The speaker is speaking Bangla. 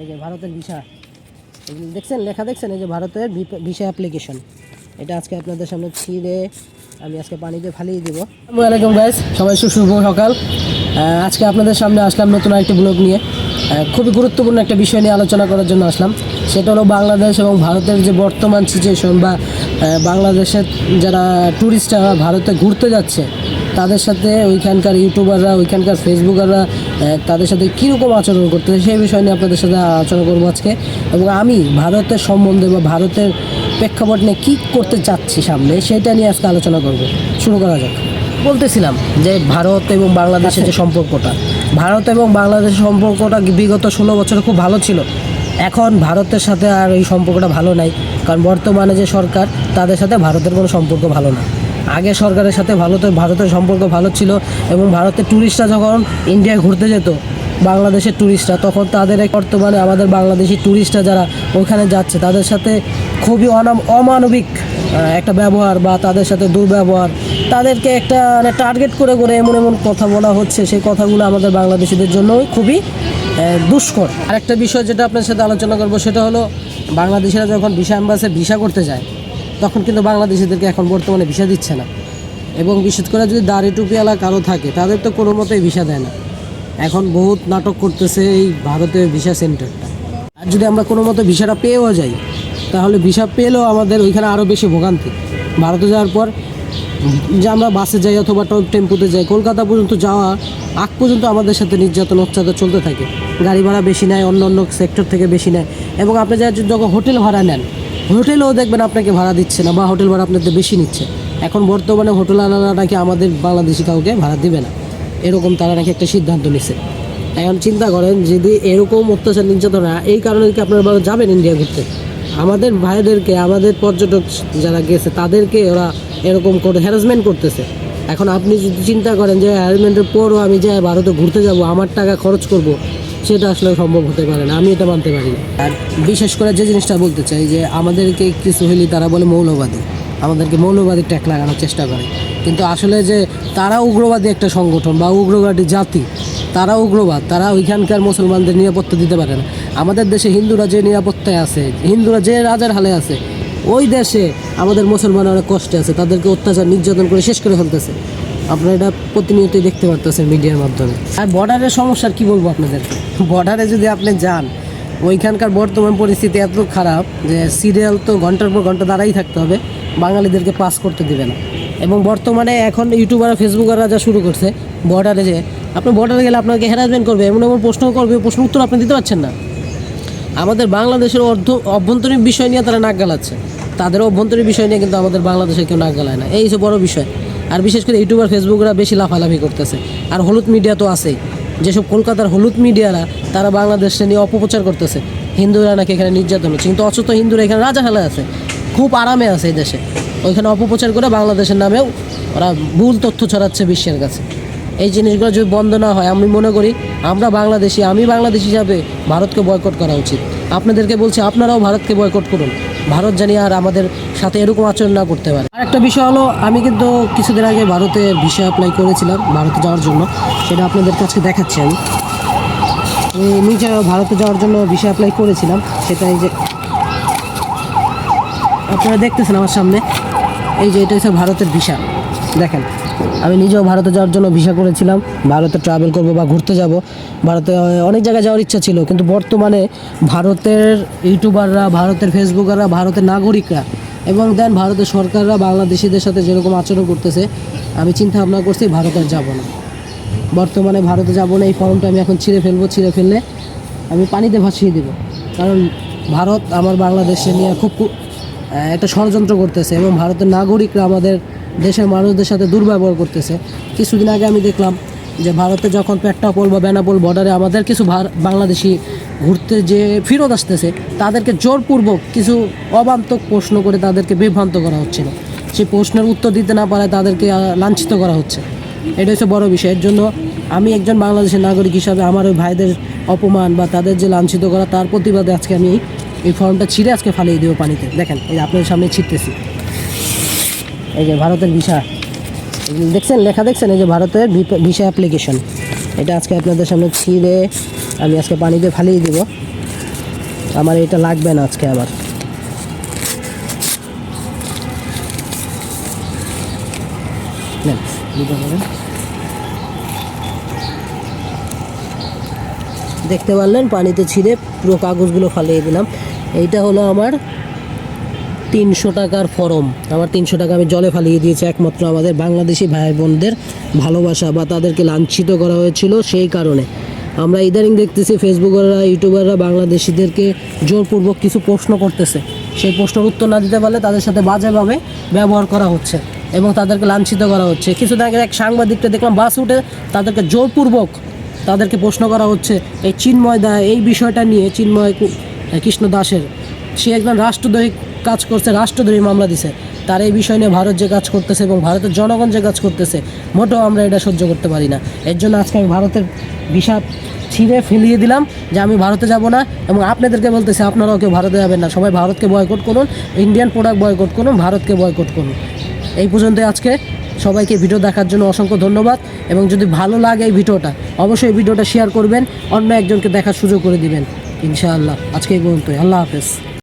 এই যে ভারতের ভিসা। দেখছেন? লেখা দেখছেন? এই যে ভারতের ভিসা অ্যাপ্লিকেশন এটা আজকে আপনাদের সামনে ছিঁড়ে আমি আজকে পানিতে ফালিয়ে দিব। ওয়ালাইকুম গাইস সবাই শুভ সকাল। আজকে আপনাদের সামনে আসলাম নতুন একটি ব্লগ নিয়ে। খুবই গুরুত্বপূর্ণ একটা বিষয় নিয়ে আলোচনা করার জন্য আসলাম। সেটা হলো বাংলাদেশ এবং ভারতের যে বর্তমান সিচুয়েশন বা বাংলাদেশের যারা ট্যুরিস্টরা ভারতে ঘুরতে যাচ্ছে তাদের সাথে ওইখানকার ইউটিউবাররা ওইখানকার ফেসবুকাররা তাদের সাথে কীরকম আচরণ করতেছে সেই বিষয় নিয়ে আপনাদের সাথে আলোচনা করব আজকে। এবং আমি ভারতের সম্বন্ধে বা ভারতের প্রেক্ষাপট নিয়ে কী করতে চাচ্ছি সামনে সেটা নিয়ে আজকে আলোচনা করব। শুরু করা যাক। বলতেছিলাম যে ভারত এবং বাংলাদেশের যে সম্পর্কটা ভারত এবং বাংলাদেশের সম্পর্কটা বিগত ষোলো বছরে খুব ভালো ছিল। এখন ভারতের সাথে আর এই সম্পর্কটা ভালো নাই কারণ বর্তমানে যে সরকার তাদের সাথে ভারতের কোনো সম্পর্ক ভালো না। আগে সরকারের সাথে ভারতের ভারতের সম্পর্ক ভালো ছিল এবং ভারতের ট্যুরিস্টরা যখন ইন্ডিয়ায় ঘুরতে যেত, বাংলাদেশের ট্যুরিস্টরা তখন তাদের বর্তমানে আমাদের বাংলাদেশি ট্যুরিস্টরা যারা ওখানে যাচ্ছে, তাদের সাথে খুবই অনাম, অমানবিক একটা ব্যবহার বা তাদের সাথে দুর্ব্যবহার। তাদেরকে একটা মানে টার্গেট করে করে এমন এমন কথা বলা হচ্ছে, সেই কথাগুলো আমাদের বাংলাদেশিদের জন্য খুবই দুষ্কর। আরেকটা বিষয় যেটা আপনার সাথে আলোচনা করব, সেটা হলো বাংলাদেশিরা যখন ভিসা অ্যাম্বাসে ভিসা করতে যায় তখন কিন্তু বাংলাদেশিদেরকে এখন বর্তমানে ভিসা দিচ্ছে না। এবং বিশেষ করে যদি দাড়ি টুপিওয়ালা কারও থাকে, তাদের তো কোনো মতেই ভিসা দেয় না। এখন বহুত নাটক করতেছে এই ভারতের ভিসা সেন্টারটা। আর যদি আমরা কোনো মতো ভিসাটা পেয়েও যাই, তাহলে ভিসা পেলেও আমাদের ওইখানে আরও বেশি ভোগান্তি। ভারতে যাওয়ার পর যে আমরা বাসে যাই অথবা টেম্পুতে যাই, কলকাতা পর্যন্ত যাওয়া, আগ পর্যন্ত আমাদের সাথে নির্যাতন, অত্যাচার চলতে থাকে। গাড়ি ভাড়া বেশি নেয় অন্য অন্য সেক্টর থেকে বেশি নেয়। এবং আপনি যা যখন হোটেল ভাড়া নেন হোটেলেও দেখবেন আপনাকে ভাড়া দিচ্ছে না বা হোটেল ভাড়া আপনাদের বেশি নিচ্ছে। এখন বর্তমানে হোটেল আনারা নাকি আমাদের বাংলাদেশি কাউকে ভাড়া দিবে না? এরকম তারা নাকি একটা সিদ্ধান্ত নিছে। এখন চিন্তা করেন, যদি এরকম অত্যাচার নির্যাতন এই কারণে কি আপনারা যাবেন ইন্ডিয়া ঘুরতে? আমাদের ভাইদেরকে, আমাদের পর্যটক যারা গেছে, তাদেরকে ওরা এরকম করে হ্যারাসমেন্ট করতেছে। এখন আপনি যদি চিন্তা করেন যে হ্যারাসমেন্টের পরও আমি যাই ভারতে ঘুরতে যাব, আমার টাকা খরচ করব সেটা আসলে সম্ভব হতে পারে না, আমি এটা মানতে পারি। আর বিশেষ করে যে জিনিসটা বলতে চাই যে, আমাদেরকে কিছু হইলে তারা বলে মৌলবাদী। আমাদেরকে মৌলবাদী ট্যাক লাগানোর চেষ্টা করে। কিন্তু আসলে যে তারা উগ্রবাদী একটা সংগঠন বা উগ্রবাদী জাতি, তারা উগ্রবাদ, তারা ওইখানকার মুসলমানদের নিরাপত্তা দিতে পারে না। আমাদের দেশে হিন্দুরা যে নিরাপত্তায় আছে, হিন্দুরা যে রাজার হালে আছে, ওই দেশে আমাদের মুসলমান অনেক কষ্টে আছে, তাদেরকে অত্যাচার, নির্যাতন করে শেষ করে ফেলতেছে। আপনারা এটা প্রতিনিয়তই দেখতে পারতেছেন মিডিয়ার মাধ্যমে। আর বর্ডারের সমস্যার কি বলব আপনাদের? বর্ডারে যদি আপনি যান, ওইখানকার বর্তমান পরিস্থিতি এত খারাপ যে সিরিয়াল তো ঘণ্টার পর ঘণ্টা দাঁড়াই থাকতে হবে, বাঙালিদেরকে পাস করতে দেবে না। এবং বর্তমানে এখন ইউটিউবার ফেসবুকাররা যা শুরু করছে বর্ডারে যে, আপনি বর্ডারে গেলে আপনাকে হ্যারাসমেন্ট করবে, এমন এমন প্রশ্ন করবে, প্রশ্ন উত্তর আপনি দিতে পারছেন না। আমাদের বাংলাদেশের অর্ধ, অভ্যন্তরীণ বিষয় নিয়ে তারা নাক গালাচ্ছে। তাদের অভ্যন্তরীণ বিষয় নিয়ে কিন্তু আমাদের বাংলাদেশে কেউ নাক গালায় না। এই বড় বিষয়। আর বিশেষ করে ইউটিউবার, ফেসবুকরা বেশি লাফালাফি করতেছে। আর হলুদ মিডিয়া তো আছেই। যেসব কলকাতার হলুদ মিডিয়ারা, তারা বাংলাদেশে নিয়ে অপপ্রচার করতেছে। হিন্দুরা নাকি এখানে নির্যাতন হচ্ছে। কিন্তু অচেত হিন্দুরা এখানে রাজা আছে। খুব আরামে আছে এই দেশে। ওইখানে অপপ্রচার করে বাংলাদেশের নামেও ওরা ভুল তথ্য ছড়াচ্ছে বিশ্বের কাছে। এই জিনিসগুলো যদি বন্ধ না হয়, আমি মনে করি আমরা বাংলাদেশি, আমি বাংলাদেশি হিসাবে ভারতকে বয়কট করা উচিত। আপনাদেরকে বলছি, আপনারাও ভারতকে বয়কট করুন। ভারত জানি আর আমাদের সাথে এরকম আচরণ না করতে পারে। আর একটা বিষয় হলো, আমি কিন্তু কিছুদিন আগে ভারতে ভিসা অ্যাপ্লাই করেছিলাম, ভারতে যাওয়ার জন্য। সেটা আপনাদের কাছে দেখাচ্ছি আমি। আমি নিজে ভারতে যাওয়ার জন্য ভিসা অ্যাপ্লাই করেছিলাম। সেটা এই যে আপনারা দেখতেছেন আমার সামনে। এই যে এটা হচ্ছে ভারতের ভিসা দেখেন। আমি নিজেও ভারতে যাওয়ার জন্য ভিসা করেছিলাম। ভারতে ট্রাভেল করব বা ঘুরতে যাব। ভারতে অনেক জায়গায় যাওয়ার ইচ্ছা ছিল, কিন্তু বর্তমানে ভারতের ইউটিউবাররা, ভারতের ফেসবুকাররা, ভারতের নাগরিকরা এবং দেন ভারতের সরকাররা বাংলাদেশিদের সাথে যেরকম আচরণ করতেছে, আমি চিন্তা ভাবনা করছি ভারতে যাব না। বর্তমানে ভারতে যাব না, এই ফর্মটা আমি এখন ছিঁড়ে ফেলব, ছিঁড়ে ফেললে আমি পানিতে ভাসিয়ে দেব। কারণ ভারত আমার বাংলাদেশে নিয়ে খুব একটা ষড়যন্ত্র করতেছে এবং ভারতের নাগরিকরা আমাদের দেশের মানুষদের সাথে দুর্ব্যবহার করতেছে। কিছুদিন আগে আমি দেখলাম যে ভারতে যখন পেট্টাপোল বা বেনাপোল বর্ডারে আমাদের কিছু বাংলাদেশি ঘুরতে যে ফেরত আসতেছে, তাদেরকে জোরপূর্বক কিছু অবান্তক প্রশ্ন করে তাদেরকে বিভ্রান্ত করা হচ্ছিল। সেই প্রশ্নের উত্তর দিতে না পারায় তাদেরকে লাঞ্ছিত করা হচ্ছে। এটা হচ্ছে বড় বিষয়। এর জন্য আমি একজন বাংলাদেশের নাগরিক হিসাবে আমার ওই ভাইদের অপমান বা তাদের যে লাঞ্ছিত করা, তার প্রতিবাদে আজকে আমি এই ফর্মটা ছিঁড়ে আজকে ফালিয়ে দেবো পানিতে। দেখেন, এই আপনাদের সামনে ছিটতেছি। এই যে ভারতের ভিসা। দেখছেন, লেখা দেখছেন, এই যে ভারতের ভিসা অ্যাপ্লিকেশন এটা আজকে আপনাদের সামনে ছিঁড়ে আমি আজকে পানিতে ফালিয়ে দেবো। আমার এটা লাগবে না আজকে আমার। দেখতে পারলেন, পানিতে ছিঁড়ে পুরো কাগজগুলো ফালিয়ে দিলাম। এইটা হলো আমার তিনশো টাকার ফরম। আমার তিনশো টাকা আমি জলে ফালিয়ে দিয়েছি একমাত্র আমাদের বাংলাদেশি ভাই বোনদের ভালোবাসা বা তাদেরকে লাঞ্ছিত করা হয়েছিল সেই কারণে। আমরা ইদানিং দেখতেছি ফেসবুকাররা, ইউটিউবাররা বাংলাদেশিদেরকে জোরপূর্বক কিছু প্রশ্ন করতেছে। সেই প্রশ্নের উত্তর না দিতে পারলে তাদের সাথে বাজেভাবে ব্যবহার করা হচ্ছে এবং তাদেরকে লাঞ্ছিত করা হচ্ছে। কিছুদিন আগে এক সাংবাদিকটা দেখলাম বাস উঠে তাদেরকে জোরপূর্বক তাদেরকে প্রশ্ন করা হচ্ছে, এই চিন্ময় দা, এই বিষয়টা নিয়ে চিন্ময় কৃষ্ণ দাসের, সে একজন রাষ্ট্রদ্রোহী কাজ করছে, রাষ্ট্রদ্রোহী মামলা দিছে। তার এই বিষয় নিয়ে ভারত যে কাজ করতেছে এবং ভারতের জনগণ যে কাজ করতেছে, মোটেও আমরা এটা সহ্য করতে পারি না। এর জন্য আজকে আমি ভারতের ভিসা ছিঁড়ে ফেলিয়ে দিলাম যে আমি ভারতে যাব না এবং আপনাদেরকে বলতেছি, আপনারাও কেউ ভারতে যাবেন না। সবাই ভারতকে বয়কট করুন ইন্ডিয়ান প্রোডাক্ট বয়কট করুন, ভারতকে বয়কট করুন। এই পর্যন্ত আজকে। সবাইকে ভিডিও দেখার জন্য অসংখ্য ধন্যবাদ এবং যদি ভালো লাগে এই ভিডিওটা, অবশ্যই ভিডিওটা শেয়ার করবেন, অন্য একজনকে দেখার সুযোগ করে দিবেন, ইনশাআল্লাহ। আজকে এই পর্যন্তই। আল্লাহ হাফেজ।